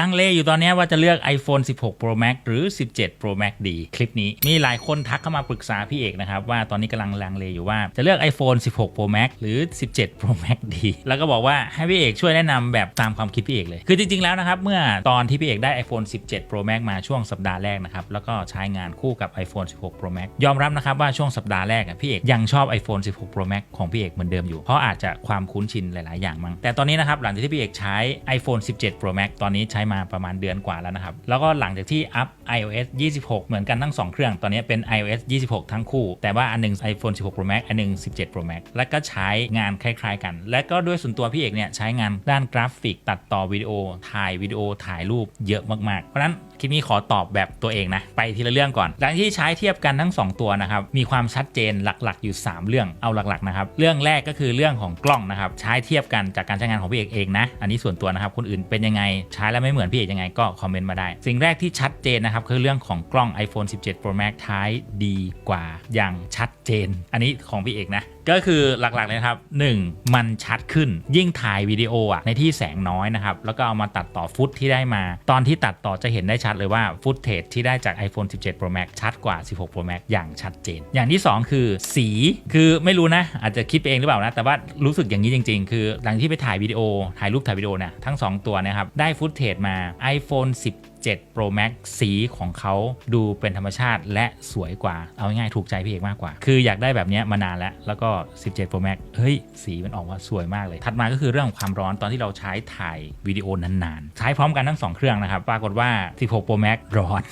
ลังเลอยู่ตอนนี้ว่าจะเลือก iPhone 16 Pro Max หรือ 17 Pro Max ดี คลิปนี้มีหลายคนทักเข้ามาปรึกษาพี่เอกนะครับ ว่าตอนนี้กำลังลังเลอยู่ว่าจะเลือก iPhone 16 Pro Max หรือ 17 Pro Max ดี แล้วก็บอกว่าให้พี่เอกช่วยแนะนำแบบตามความคิดพี่เอกเลย คือจริง ๆ แล้วนะครับ เมื่อตอนที่พี่เอกได้ iPhone 17 Pro Max มาช่วงสัปดาห์แรกนะครับ แล้วก็ใช้งานคู่กับ iPhone 16 Pro Max ยอมรับนะครับว่าช่วงสัปดาห์แรกพี่เอกยังชอบ iPhone 16 Pro Max ของพี่เอกเหมือนเดิมอยู่เพราะอาจจะความคุ้นชินหลาย ๆ อย่างมั้งแต่ตอนนี้นะครับหลังจากที่พี่เอกใช้ iPhone 17 Pro Max ตอนนี้ใช้มาประมาณเดือนกว่าแล้วนะครับ แล้วก็หลังจากที่อัพ iOS 26 เหมือนกันทั้ง 2 เครื่อง ตอนนี้เป็น iOS 26 ทั้งคู่ แต่ว่าอันหนึง iPhone 16 Pro Max อันหนึง 17 Pro Max และก็ใช้งานคล้ายๆกัน และก็ด้วยส่วนตัวพี่เอกเนี่ยใช้งานด้านกราฟิก ตัดต่อวิดีโอ ถ่ายวิดีโอถ่ายรูปเยอะมากๆ เพราะฉะนั้น คลิปนี้ขอตอบแบบตัวเองนะ ไปทีละเรื่องก่อนหลังที่ใช้เทียบกันทั้ง 2 ตัวนะครับ มีความชัดเจนหลักๆ อยู่ 3 เรื่อง เอาหลักๆนะครับ เรื่องแรกก็คือเรื่องของกล้องนะครับ ใช้เทียบกันจากการใช้งานของพี่เอกเองนะ อันนี้ส่วนตัวนะครับ คนอื่นเป็นยังไง ใช้แล้วไม่เหมือนพี่เอกยังไงก็คอมเมนต์มาได้ สิ่งแรกที่ชัดเจนนะครับคือเรื่องของกล้อง iPhone 17 Pro Max ท้ายดีกว่าอย่างชัดเจน อันนี้ของพี่เอกนะ ก็คือหลักๆเลยครับ 1. มันชัดขึ้นยิ่งถ่ายวิดีโออะในที่แสงน้อยนะครับ แล้วก็เอามาตัดต่อฟุตที่ได้มา ตอนที่ตัดต่อจะเห็นได้ชัดเลยว่าฟุตเทจที่ได้จาก iPhone 17 Pro Max ชัดกว่า 16 Pro Max อย่างชัดเจน อย่างที่ 2 คือสีคือไม่รู้นะ อาจจะคิดไปเองหรือเปล่านะ แต่ว่ารู้สึกอย่างนี้จริง ๆ คือหลังที่ไปถ่ายวิดีโอถ่ายรูปถ่ายวิดีโอนี่ยทั้ง 2 ตัวนะครับได้ฟุตเทจมา iPhone 10 7 Pro Max สีของเขาดูเป็นธรรมชาติและสวยกว่า เอาง่ายๆถูกใจพี่เอกมากกว่า คืออยากได้แบบนี้มานานแล้ว แล้วก็ 17 Pro Max เฮ้ย สีมันออกมาสวยมากเลย ถัดมาก็คือเรื่องของความร้อนตอนที่เราใช้ถ่ายวิดีโอนานๆ ใช้พร้อมกันทั้ง 2 เครื่องนะครับ ปรากฏว่า 16 Pro Max ร้อน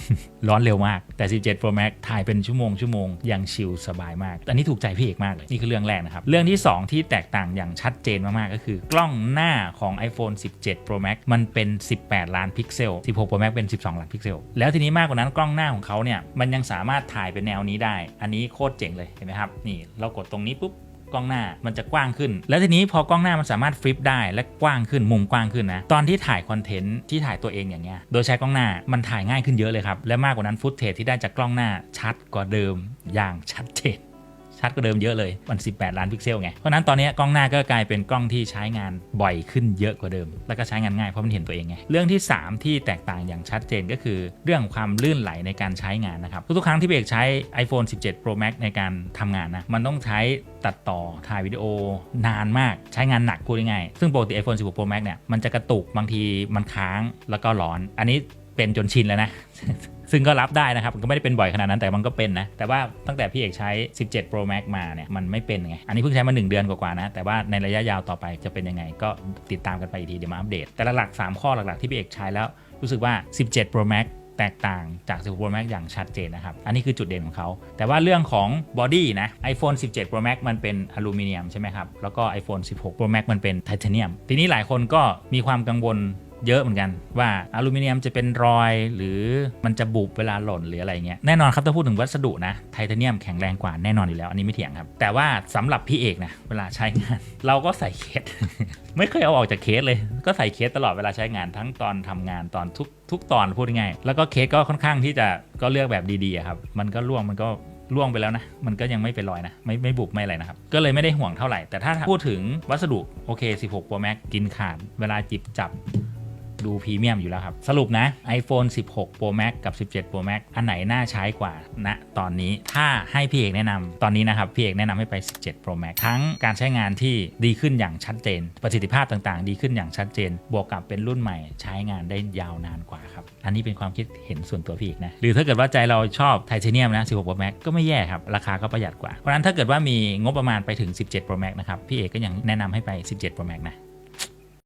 ร้อนเร็วมาก แต่ 17 Pro Max ถ่ายเป็นชั่วโมงชั่วโมงยังชิลสบายมาก อันนี้ถูกใจพี่เอกมากเลย นี่คือเรื่องแรกนะครับ เรื่องที่ 2 ที่แตกต่างอย่างชัดเจนมากๆ ก็คือกล้องหน้าของ iPhone 17 Pro Max มันเป็น 18 ล้านพิกเซล 16 Pro Max เป็น12ล้านพิกเซล แล้วทีนี้มากกว่านั้นกล้องหน้าของเขาเนี่ยมันยังสามารถถ่ายเป็นแนวนี้ได้ อันนี้โคตรเจ๋งเลยเห็นไหมครับนี่เรากดตรงนี้ปุ๊บกล้องหน้ามันจะกว้างขึ้น แล้วทีนี้พอกล้องหน้ามันสามารถฟลิปได้และกว้างขึ้นมุมกว้างขึ้นนะ ตอนที่ถ่ายคอนเทนต์ที่ถ่ายตัวเองอย่างเงี้ย โดยใช้กล้องหน้ามันถ่ายง่ายขึ้นเยอะเลยครับ และมากกว่านั้นฟุตเทจที่ได้จากกล้องหน้าชัดกว่าเดิมอย่างชัดเจน ชัดกว่าเดิมเยอะเลยมัน 18 ล้านพิกเซลไง เพราะนั้นตอนนี้กล้องหน้าก็กลายเป็นกล้องที่ใช้งานบ่อยขึ้นเยอะกว่าเดิม แล้วก็ใช้งานง่ายเพราะมันเห็นตัวเองไง เรื่องที่ 3 ที่แตกต่างอย่างชัดเจนก็คือ เรื่องความลื่นไหลในการใช้งานนะครับ ทุกๆครั้งที่เอกใช้ iPhone 17 Pro Max ในการทำงานนะ มันต้องใช้ตัดต่อถ่ายวิดีโอนานมากใช้งานหนักพูดง่ายๆซึ่งปกติ iPhone 16 Pro Max เนี่ยมันจะกระตุกบางทีมันค้างแล้วก็ร้อน อันนี้เป็นจนชินแล้วนะ ซึ่งก็รับได้นะครับก็ไม่ได้เป็นบ่อยขนาดนั้นแต่มันก็เป็นนะ แต่ว่าตั้งแต่พี่เอกใช้ 17 Pro Max มาเนี่ยมันไม่เป็นไง อันนี้เพิ่งใช้มา 1 เดือนกว่าๆนะ แต่ว่าในระยะยาวต่อไปจะเป็นยังไง ก็ติดตามกันไปอีกทีเดี๋ยวมาอัปเดต แต่ละหลัก 3 ข้อหลักๆ ที่พี่เอกใช้แล้วรู้สึกว่า 17 Pro Max แตกต่างจาก16 Pro Max อย่างชัดเจนนะครับ อันนี้คือจุดเด่นของเขา แต่ว่าเรื่องของบอดี้นะ iPhone 17 Pro Max มันเป็นอลูมิเนียมใช่ไหมครับ แล้วก็ iPhone 16 Pro Max มันเป็นไทเทเนียม ทีนี้หลายคนก็มีความกังวล เยอะเหมือนกันว่าอลูมิเนียมจะเป็นรอยหรือมันจะบุบเวลาหล่นหรืออะไรเงี้ยแน่นอนครับถ้าพูดถึงวัสดุนะไทเทเนียมแข็งแรงกว่าแน่นอนอยู่แล้วอันนี้ไม่เถียงครับ แต่ว่าสำหรับพี่เอกนะเวลาใช้งาน เราก็ใส่เคส ไม่เคยเอาออกจากเคสเลย ก็ใส่เคสตลอดเวลาใช้งานทั้งตอนทำงานตอนทุกทุกตอนพูดง่ายแล้วก็เคสก็ค่อนข้างที่จะก็เลือกแบบดีๆครับมันก็ร่วงมันก็ล่วงไปแล้วนะ มันก็ยังไม่เป็นรอยนะ ไม่ไม่บุบไม่อะไรนะครับ ก็เลยไม่ได้ห่วงเท่าไหร่ แต่ถ้าพูดถึงวัสดุโอเค 16 Pro Max กินขาด เวลาจิบจับ ดูพรีเมียมอยู่แล้วครับ สรุปนะ iPhone 16 Pro Max กับ 17 Pro Max อันไหนน่าใช้กว่าณตอนนี้ถ้าให้พี่เอกแนะนำตอนนี้นะครับ พี่เอกแนะนำให้ไป 17 Pro Max ทั้งการใช้งานที่ดีขึ้นอย่างชัดเจน ประสิทธิภาพต่างๆ ดีขึ้นอย่างชัดเจน บวกกับเป็นรุ่นใหม่ใช้งานได้ยาวนานกว่าครับ อันนี้เป็นความคิดเห็นส่วนตัวพี่เอกนะ หรือถ้าเกิดว่าใจเราชอบไทเทเนียมนะ 16 Pro Max ก็ไม่แย่ครับ ราคาก็ประหยัดกว่า เพราะฉะนั้นถ้าเกิดว่ามีงบประมาณไปถึง 17 Pro Max นะครับ พี่เอกก็ยังแนะนำให้ไป 17 Pro Max นะ